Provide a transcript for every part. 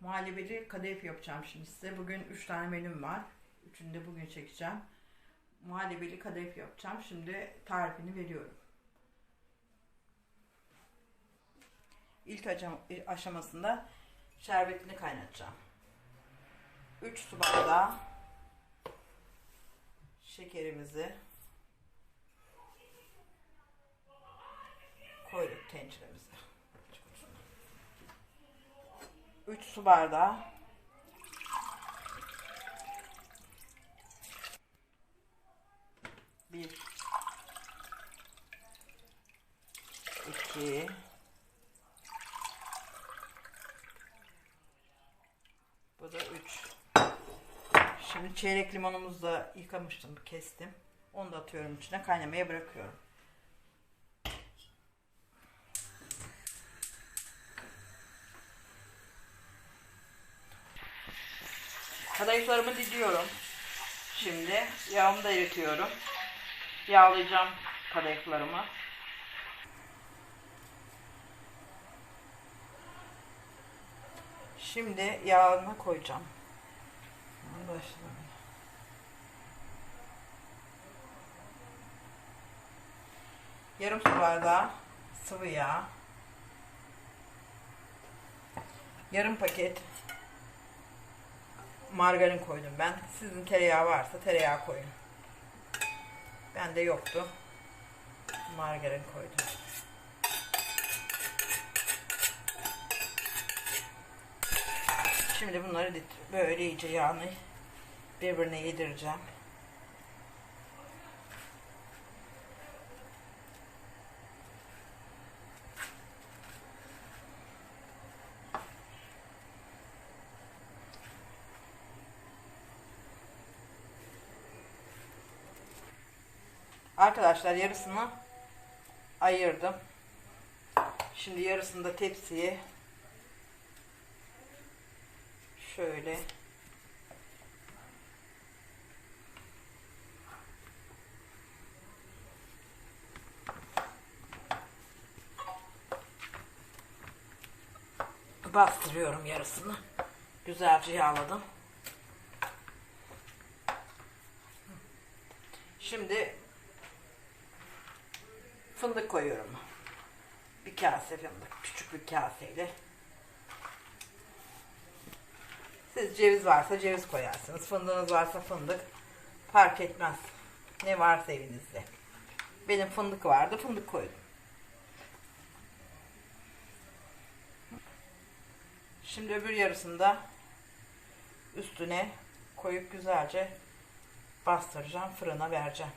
Muhallebeli kadayıf yapacağım şimdi size. Bugün 3 tane menüm var. Üçünü de bugün çekeceğim. Muhallebeli kadayıf yapacağım. Şimdi tarifini veriyorum. İlk aşam- aşamasında şerbetini kaynatacağım. 3 su bardağı şekerimizi koyduk tenceremize. 3 su bardağı. Bir. İki. Bu da üç. Şimdi çeyrek limonumuzu da yıkamıştım kestim. Onu da atıyorum içine kaynamaya bırakıyorum Kadayıflarımı diziyorum. Şimdi yağımı da eritiyorum. Yağlayacağım kadayıflarımı. Şimdi yağına koyacağım. Başladım. Yarım su bardağı sıvı yağ. Yarım paket margarin koydum ben. Sizin tereyağı varsa tereyağı koyun. Bende yoktu. Margarin koydum. Şimdi bunları böyle iyice yağını birbirine yedireceğim. Arkadaşlar yarısını ayırdım. Şimdi yarısını da tepsiye şöyle bastırıyorum yarısını. Güzelce yağladım. Şimdi fındık koyuyorum. Bir kase fındık. Küçük bir kaseyle. Siz ceviz varsa ceviz koyarsınız. Fındığınız varsa fındık. Fark etmez. Ne varsa evinizde. Benim fındık vardı. Fındık koydum. Şimdi öbür yarısında üstüne koyup güzelce bastıracağım. Fırına vereceğim.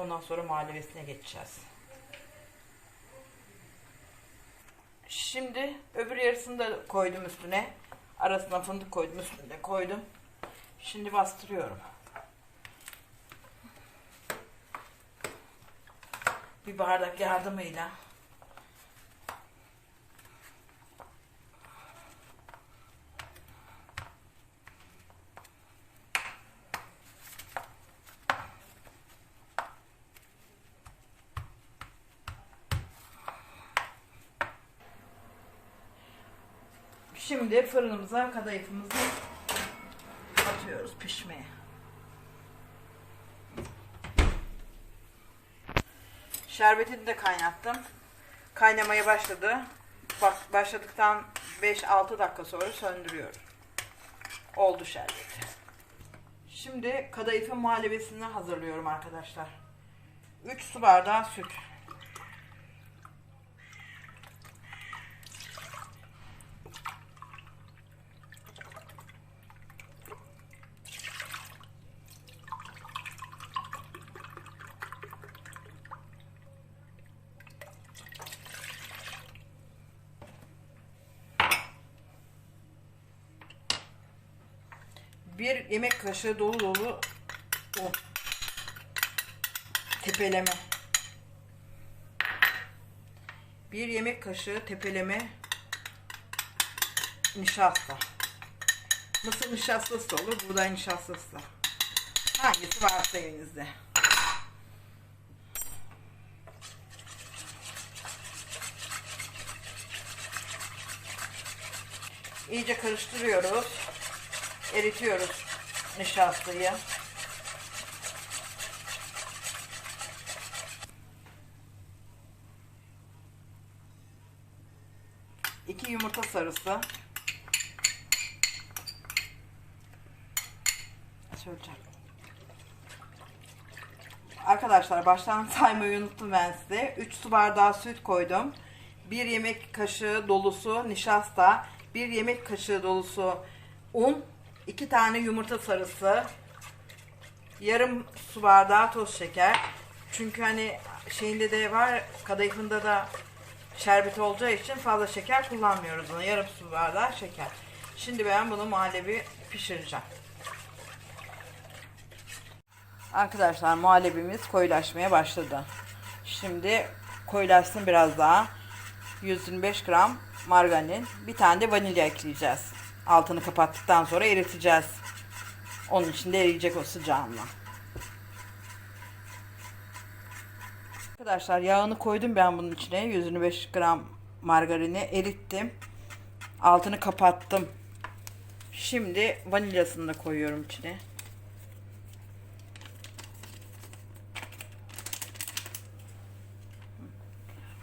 Ondan sonra muhallebesine geçeceğiz. Şimdi öbür yarısını da koydum üstüne. Arasına fındık koydum üstüne koydum. Şimdi bastırıyorum. Bir bardak yardımıyla. Şimdi fırınımıza kadayıfımızı atıyoruz pişmeye. Şerbetini de kaynattım. Kaynamaya başladı. Bak başladıktan 5-6 dakika sonra söndürüyorum. Oldu şerbeti. Şimdi kadayıfın muhallebesini hazırlıyorum arkadaşlar. 3 su bardağı süt. Bir yemek kaşığı dolu dolu un. Tepeleme. Bir yemek kaşığı tepeleme nişasta. Mısır nişastası olur, buğday nişastası. Hangisi varsa evinizde. İyice karıştırıyoruz. Eritiyoruz nişastayı. İki yumurta sarısı. Söyleyeceğim. Arkadaşlar baştan saymayı unuttum ben size. 3 su bardağı süt koydum. 1 yemek kaşığı dolusu nişasta, 1 yemek kaşığı dolusu un, 2 tane yumurta sarısı, yarım su bardağı toz şeker. Çünkü hani şeyinde de var, kadayıfında da şerbet olacağı için fazla şeker kullanmıyoruz buna. Yarım su bardağı şeker. Şimdi ben bunu muhallebi pişireceğim. Arkadaşlar muhallebimiz koyulaşmaya başladı. Şimdi koyulaşsın biraz daha. 125 gram margarin, bir tane de vanilya ekleyeceğiz. Altını kapattıktan sonra eriteceğiz. Onun içinde eriyecek o sıcağınla. Arkadaşlar yağını koydum ben bunun içine. 125 gram margarini erittim. Altını kapattım. Şimdi vanilyasını da koyuyorum içine.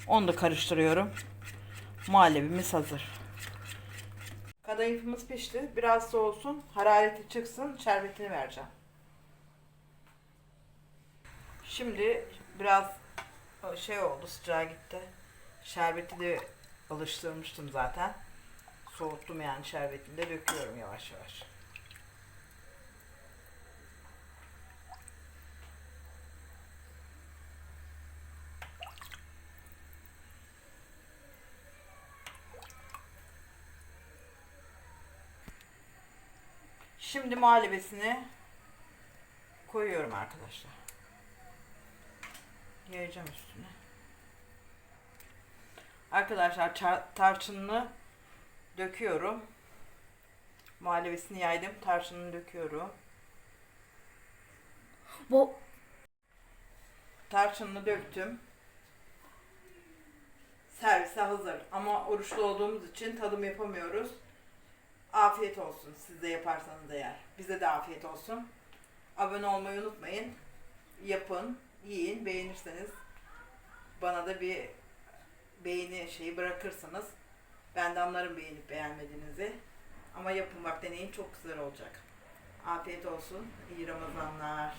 Onu da karıştırıyorum. Muhallebimiz hazır. Kadayıfımız pişti. Biraz soğusun. Harareti çıksın. Şerbetini vereceğim. Şimdi biraz şey oldu sıcağı gitti. Şerbeti de alıştırmıştım zaten. Soğuttum yani şerbetini de döküyorum yavaş yavaş. Şimdi muhallebesini koyuyorum arkadaşlar. Yayacağım üstüne. Arkadaşlar tarçınını döküyorum. Muhallebesini yaydım. Tarçınını döküyorum. Bu Tarçınını döktüm. Servise hazır. Ama oruçlu olduğumuz için tadım yapamıyoruz. Afiyet olsun siz de yaparsanız eğer. Bize de afiyet olsun. Abone olmayı unutmayın. Yapın, yiyin, beğenirseniz bana da bir beğeni şeyi bırakırsınız. Ben de anlarım beğenip beğenmediğinizi. Ama yapın bak deneyin çok güzel olacak. Afiyet olsun. İyi Ramazanlar.